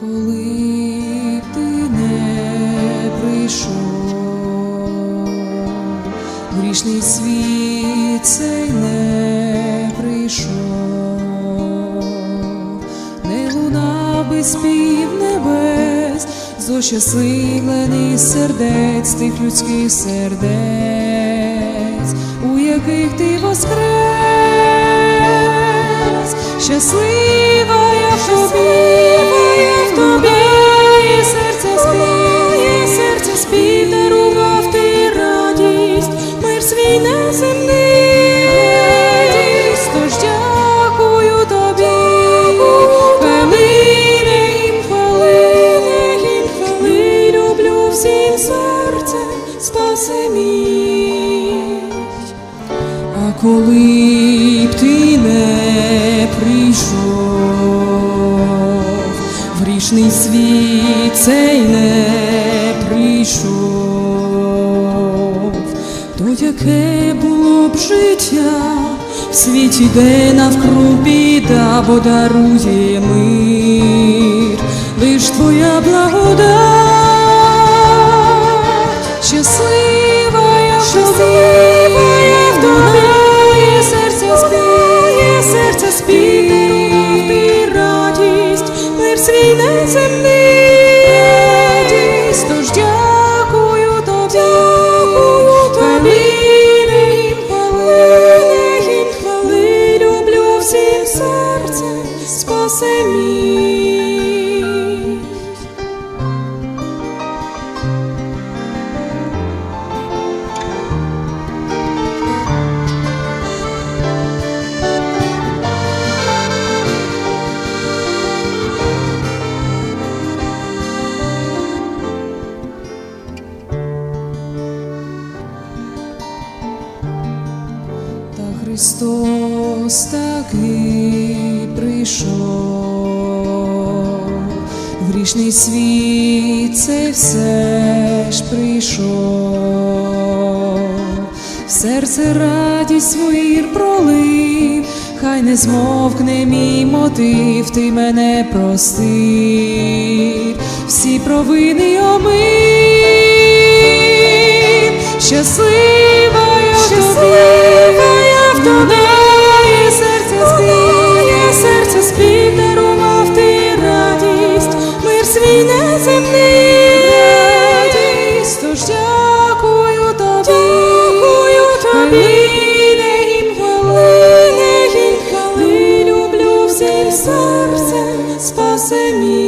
коли б ти не прийшов, грішний світ цей не прийшов, не луна би спів небес, зощасливлений сердець тих людських сердець, у яких ти воскрес, щаслива я тобі. Свій неземний, дякую тобі, хвилини їм хвилини, їм хвили, люблю всім серцем, спаси мій. А коли б ти не прийшов, в світ цей не прийшов, то яке було б життя. В світі, де навкруг біда, бо дарує мир, лиш твоя благодать, щаслива я в тобі, в тобі, серце спіє, серце спіє, Христос таки прийшов, грішний світ цей все ж прийшов, в серце радість свою пролив, хай не змовкне мій мотив, ти мене простив, всі провини омив, земний радість, тож дякую тобі, дякую люблю всім серцем, спаси мій.